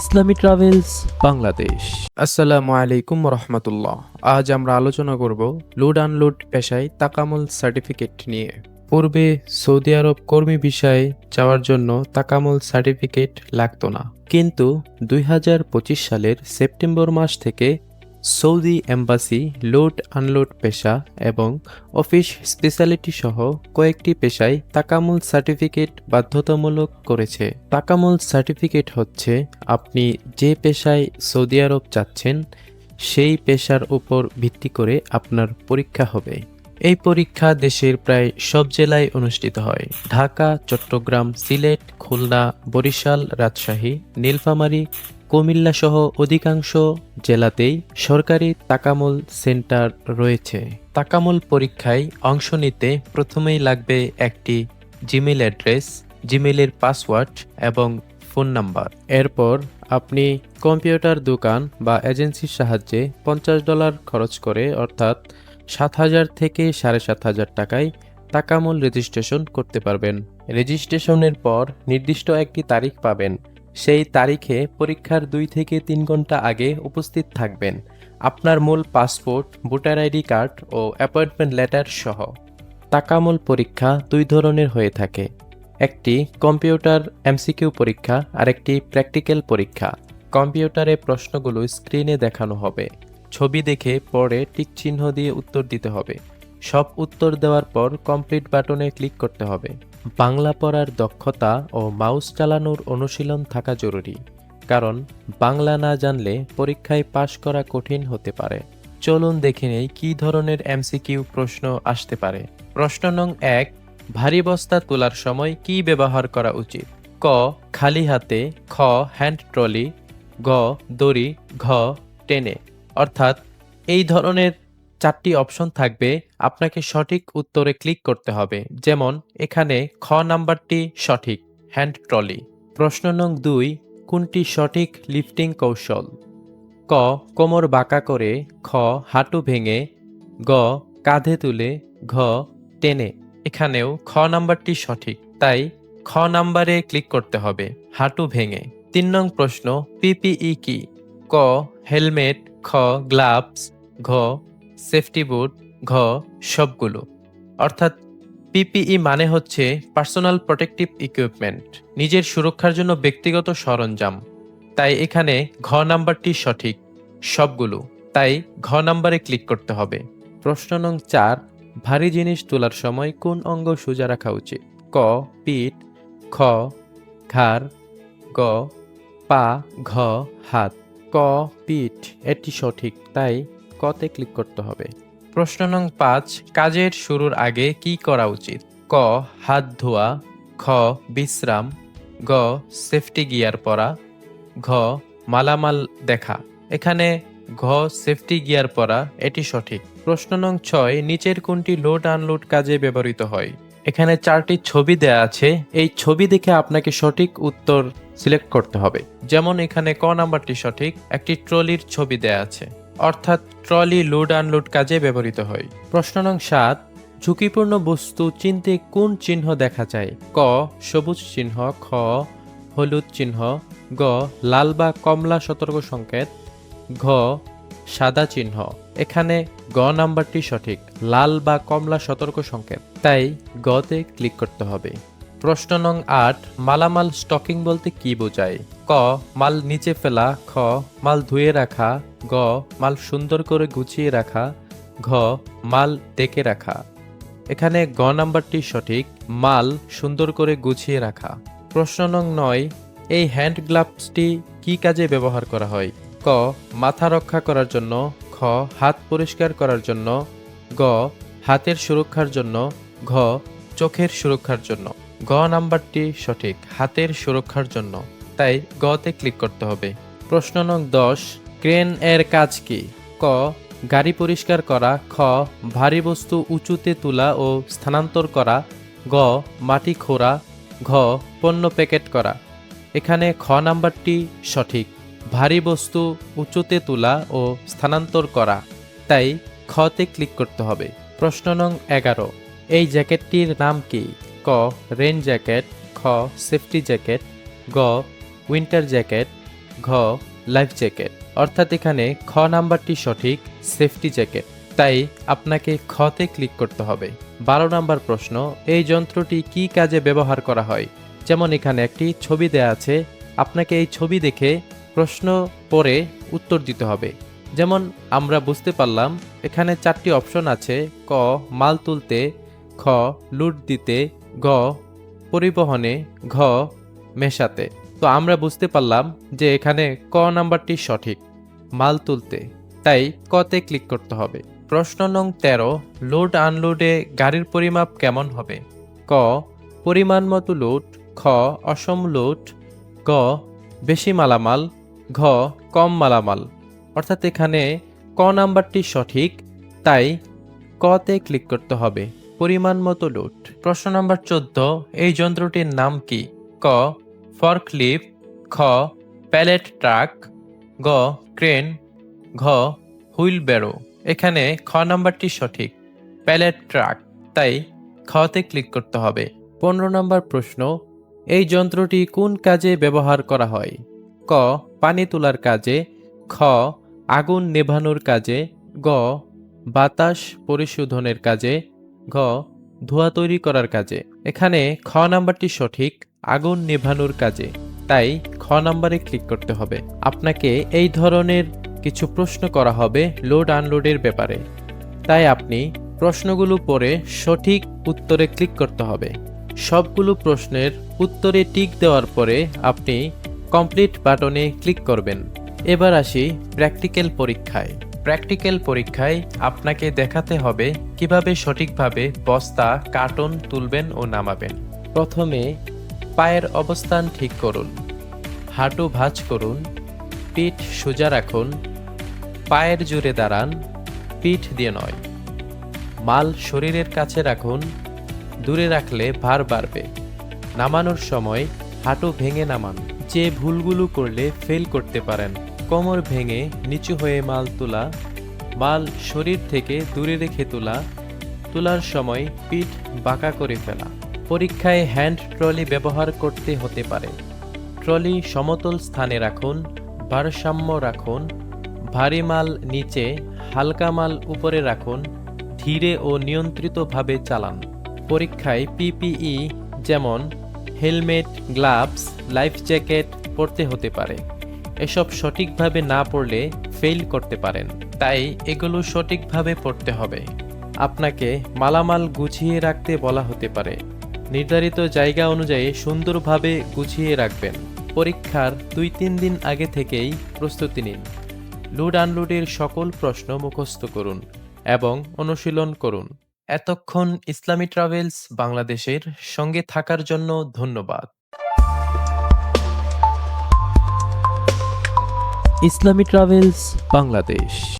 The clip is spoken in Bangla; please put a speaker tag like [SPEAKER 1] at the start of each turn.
[SPEAKER 1] ইসলামী ট্রাভেলস, বাংলাদেশ।
[SPEAKER 2] আসসালামু আলাইকুম রহমতুল্লাহ আজ আমরা আলোচনা করব লোড আনলোড পেশায় তাকামল সার্টিফিকেট নিয়ে। পূর্বে সৌদি আরব কর্মী বিষয়ে যাওয়ার জন্য তাকামল সার্টিফিকেট লাগতো না। কিন্তু দুই হাজার পঁচিশ সালের সেপ্টেম্বর মাস থেকে সৌদি এম্বাসি লোড আনলোড পেশা এবং অফিস স্পেশালিটি সহ কয়েকটি পেশায় তাকামুল সার্টিফিকেট বাধ্যতামূলক করেছে। তাকামুল সার্টিফিকেট হচ্ছে, আপনি যে পেশায় সৌদি আরব যাচ্ছেন, সেই পেশার উপর ভিত্তি করে আপনার পরীক্ষা হবে। এই পরীক্ষা দেশের প্রায় সব জেলায় অনুষ্ঠিত হয়। ঢাকা, চট্টগ্রাম, সিলেট, খুলনা, বরিশাল, রাজশাহী, নীলফামারী কুমিল্লা সহ অধিকাংশ জেলাতেই সরকারি তাকামুল সেন্টার রয়েছে। তাকামুল পরীক্ষায় অংশ নিতে প্রথমেই লাগবে একটি জিমেল অ্যাড্রেস জিমেলের পাসওয়ার্ড এবং ফোন নাম্বার। এরপর আপনি কম্পিউটার দোকান বা এজেন্সির সাহায্যে পঞ্চাশ ডলার খরচ করে, অর্থাৎ সাত হাজার থেকে সাড়ে সাত হাজার টাকায় তাকামুল রেজিস্ট্রেশন করতে পারবেন। রেজিস্ট্রেশনের পর নির্দিষ্ট একটি তারিখ পাবেন। সেই তারিখে পরীক্ষার দুই থেকে তিন ঘণ্টা আগে উপস্থিত থাকবেন আপনার মূল পাসপোর্ট, ভোটার আইডি কার্ড ও অ্যাপয়েন্টমেন্ট লেটার সহ। তাকামুল পরীক্ষা দুই ধরনের হয়ে থাকে। একটি কম্পিউটার এমসিকিউ পরীক্ষা আর একটি প্র্যাকটিক্যাল পরীক্ষা। কম্পিউটারে প্রশ্নগুলো স্ক্রিনে দেখানো হবে। ছবি দেখে পরে টিক চিহ্ন দিয়ে উত্তর দিতে হবে। সব উত্তর দেওয়ার পর কমপ্লিট বাটনে ক্লিক করতে হবে। বাংলা পড়ার দক্ষতা ও মাউস চালানোর অনুশীলন থাকা জরুরি, কারণ বাংলা না জানলে পরীক্ষায় পাশ করা কঠিন হতে পারে। চলুন দেখে নেই কী ধরনের এমসিকিউ প্রশ্ন আসতে পারে। প্রশ্ন নং এক, ভারী বস্তা তোলার সময় কি ব্যবহার করা উচিত? ক, খালি হাতে, খ হ্যান্ড ট্রলি গ, দড়ি, ঘ, টেনে। অর্থাৎ এই ধরনের চারটি অপশন থাকবে। আপনাকে সঠিক উত্তরে ক্লিক করতে হবে। যেমন, এখানে খ নাম্বারটি সঠিক, হ্যান্ড ট্রলি। প্রশ্ন নং দুই, কোনটি সঠিক লিফটিং কৌশল? ক, কোমর বাঁকা করে, খ, হাঁটু ভেঙে, গ, কাঁধে তুলে, ঘ, টেনে। এখানেও খ নাম্বারটি সঠিক, তাই খ নাম্বারে ক্লিক করতে হবে, হাঁটু ভেঙে। তিন নং প্রশ্ন পিপিই কি? ক, হেলমেট, খ, গ্লাভস, ঘ সেফটি বুট, ঘ, সবগুলো। অর্থাৎ পিপিই মানে হচ্ছে পার্সোনাল প্রোটেক্টিভ ইকুইপমেন্ট, নিজের সুরক্ষার জন্য ব্যক্তিগত সরঞ্জাম। তাই এখানে ঘ নাম্বারটি সঠিক, সবগুলো। তাই ঘ নাম্বারে ক্লিক করতে হবে। প্রশ্ন নং চার, ভারী জিনিস তোলার সময় কোন অঙ্গ সোজা রাখা উচিত? ক, পিঠ, খ, ঘাড়, গ, পা, ঘ, হাত। ক, পিঠ, এটি সঠিক, তাই কতে ক্লিক করতে হবে। প্রশ্ন নং পাঁচ, কাজের শুরুর আগে কি করা উচিত? ক, হাত ধোয়া, খ, বিশ্রাম, গ, সেফটি গিয়ার পরা, ঘ, মালামাল দেখা। এখানে ঘ, সেফটি গিয়ার পরা, এটি সঠিক। প্রশ্ন নং ছয়, নিচের কোনটি লোড আনলোড কাজে ব্যবহৃত হয়? এখানে চারটি ছবি দেয়া আছে। এই ছবি দেখে আপনাকে সঠিক উত্তর সিলেক্ট করতে হবে। যেমন এখানে ক নাম্বারটি সঠিক, একটি ট্রলির ছবি দেয়া আছে। অর্থাৎ ট্রলি লোড আনলোড কাজে ব্যবহৃত হয়। প্রশ্ন নং সাত, ঝুঁকিপূর্ণ বস্তু চিনতে কোন চিহ্ন দেখা যায়? ক, সবুজ চিহ্ন, খ, হলুদ চিহ্ন, গ, লাল বা কমলা সতর্ক সংকেত, ঘ, সাদা চিহ্ন। এখানে গ নাম্বারটি সঠিক, লাল বা কমলা সতর্ক সংকেত। তাই গতে ক্লিক করতে হবে। প্রশ্ন নং আট, মালামাল স্টকিং বলতে কি বোঝায়? ক, মাল নিচে ফেলা, খ, মাল ধুয়ে রাখা, গ, মাল সুন্দর করে গুছিয়ে রাখা, ঘ, মাল ডেকে রাখা। এখানে গ নাম্বারটি সঠিক, মাল সুন্দর করে গুছিয়ে রাখা। প্রশ্ন নং নয়, এই হ্যান্ড গ্লাভসটি কি কাজে ব্যবহার করা হয়? ক, মাথা রক্ষা করার জন্য, খ, হাত পরিষ্কার করার জন্য, গ, হাতের সুরক্ষার জন্য, ঘ, চোখের সুরক্ষার জন্য। গ নাম্বারটি সঠিক, হাতের সুরক্ষার জন্য। তাই গতে ক্লিক করতে হবে। প্রশ্ন নং দশ, ক্রেন এর কাজ কি? ক, গাড়ি পরিষ্কার করা। খ, ভারী বস্তু উঁচুতে তোলা ও স্থানান্তর করা। গ, মাটি খোঁড়া। ঘ, পণ্য প্যাকেট করা। এখানে খ নাম্বারটি সঠিক, ভারী বস্তু উঁচুতে তোলা ও স্থানান্তর করা। তাই খতে ক্লিক করতে হবে। প্রশ্ন নং এগারো, এই জ্যাকেটটির নাম কি? ক রেন জ্যাকেট খ সেফটি জ্যাকেট গ উইন্টার জ্যাকেট ঘ লাইফ জ্যাকেট অর্থাৎ এখানে খ নাম্বারটি সঠিক সেফটি জ্যাকেট তাই আপনাকে খতে ক্লিক করতে হবে। বারো নাম্বার প্রশ্ন, এই যন্ত্রটি কি কাজে ব্যবহার করা হয়? যেমন এখানে একটি ছবি দেয়া আছে, আপনাকে এই ছবি দেখে প্রশ্ন পড়ে উত্তর দিতে হবে। যেমন, আমরা বুঝতে পারলাম, এখানে চারটি অপশন আছে, ক, মাল তুলতে, খ লুট দিতে গ, পরিবহনে, ঘ, মেশাতে। তো আমরা বুঝতে পারলাম যে এখানে ক নাম্বারটি সঠিক, মাল তুলতে। তাই কতে ক্লিক করতে হবে। প্রশ্ন নং তেরো, লোড আনলোডে গাড়ির পরিমাপ কেমন হবে? ক, পরিমাণ মতো লোড। খ, অসম লোড। গ, বেশি মালামাল। ঘ, কম মালামাল। অর্থাৎ এখানে ক নাম্বারটি সঠিক, তাই কতে ক্লিক করতে হবে। পরিমাণ মতো লোড প্রশ্ন নম্বর চোদ্দ, এই যন্ত্রটির নাম কি? ক, ফর্কলিফ, খ, প্যালেট ট্রাক, গ, ক্রেন, ঘ হুইল ব্যারো এখানে খ নাম্বারটি সঠিক, প্যালেট ট্রাক। তাই খতে ক্লিক করতে হবে। পনেরো নম্বর প্রশ্ন, এই যন্ত্রটি কোন কাজে ব্যবহার করা হয়? ক, পানি তোলার কাজে, খ, আগুন নেভানোর কাজে, গ, বাতাস পরিশোধনের কাজে ঘ, ধোঁয়া তৈরি করার কাজে। এখানে খ নাম্বারটি সঠিক, আগুন নেভানোর কাজে। তাই খ নাম্বারে ক্লিক করতে হবে। আপনাকে এই ধরনের কিছু প্রশ্ন করা হবে লোড আনলোডের ব্যাপারে। তাই আপনি প্রশ্নগুলো পড়ে সঠিক উত্তরে ক্লিক করতে হবে। সবগুলো প্রশ্নের উত্তরে টিক দেওয়ার পরে আপনি কমপ্লিট বাটনে ক্লিক করবেন। এবার আসি প্র্যাকটিক্যাল পরীক্ষায়। প্র্যাকটিক্যাল পরীক্ষায় আপনাকে দেখাতে হবে কীভাবে সঠিকভাবে বস্তা, কার্টন তুলবেন ও নামাবেন। প্রথমে পায়ের অবস্থান ঠিক করুন, হাঁটু ভাঁজ করুন, পিঠ সোজা রাখুন, পায়ের জুড়ে দাঁড়ান, পিঠ দিয়ে নয়। মাল শরীরের কাছে রাখুন, দূরে রাখলে ভার বাড়বে। নামানোর সময় হাঁটু ভেঙে নামান। যে ভুলগুলো করলে ফেল করতে পারেন। কোমর ভেঙে নিচু হয়ে মাল তোলা, মাল শরীর থেকে দূরে রেখে তোলা, তোলার সময় পিঠ বাঁকা করে ফেলা। পরীক্ষায় হ্যান্ড ট্রলি ব্যবহার করতে হতে পারে। ট্রলি সমতল স্থানে রাখুন, ভারসাম্য রাখুন, ভারী মাল নিচে হালকা মাল উপরে রাখুন, ধীরে ও নিয়ন্ত্রিতভাবে চালান। পরীক্ষায় পিপিই যেমন হেলমেট, গ্লাভস, লাইফ জ্যাকেট পরতে হতে পারে। এসব সঠিকভাবে না পড়লে ফেল করতে পারেন। তাই এগুলো সঠিকভাবে পড়তে হবে। আপনাকে মালামাল গুছিয়ে রাখতে বলা হতে পারে। নির্ধারিত জায়গা অনুযায়ী সুন্দরভাবে গুছিয়ে রাখবেন। পরীক্ষার দুই তিন দিন আগে থেকেই প্রস্তুতি নিন। লুড আনলুডের সকল প্রশ্ন মুখস্থ করুন এবং অনুশীলন করুন। এতক্ষণ ইসলামী ট্রাভেলস বাংলাদেশের সঙ্গে থাকার জন্য ধন্যবাদ।
[SPEAKER 1] ইসলামী ট্রাভেলস বাংলাদেশ।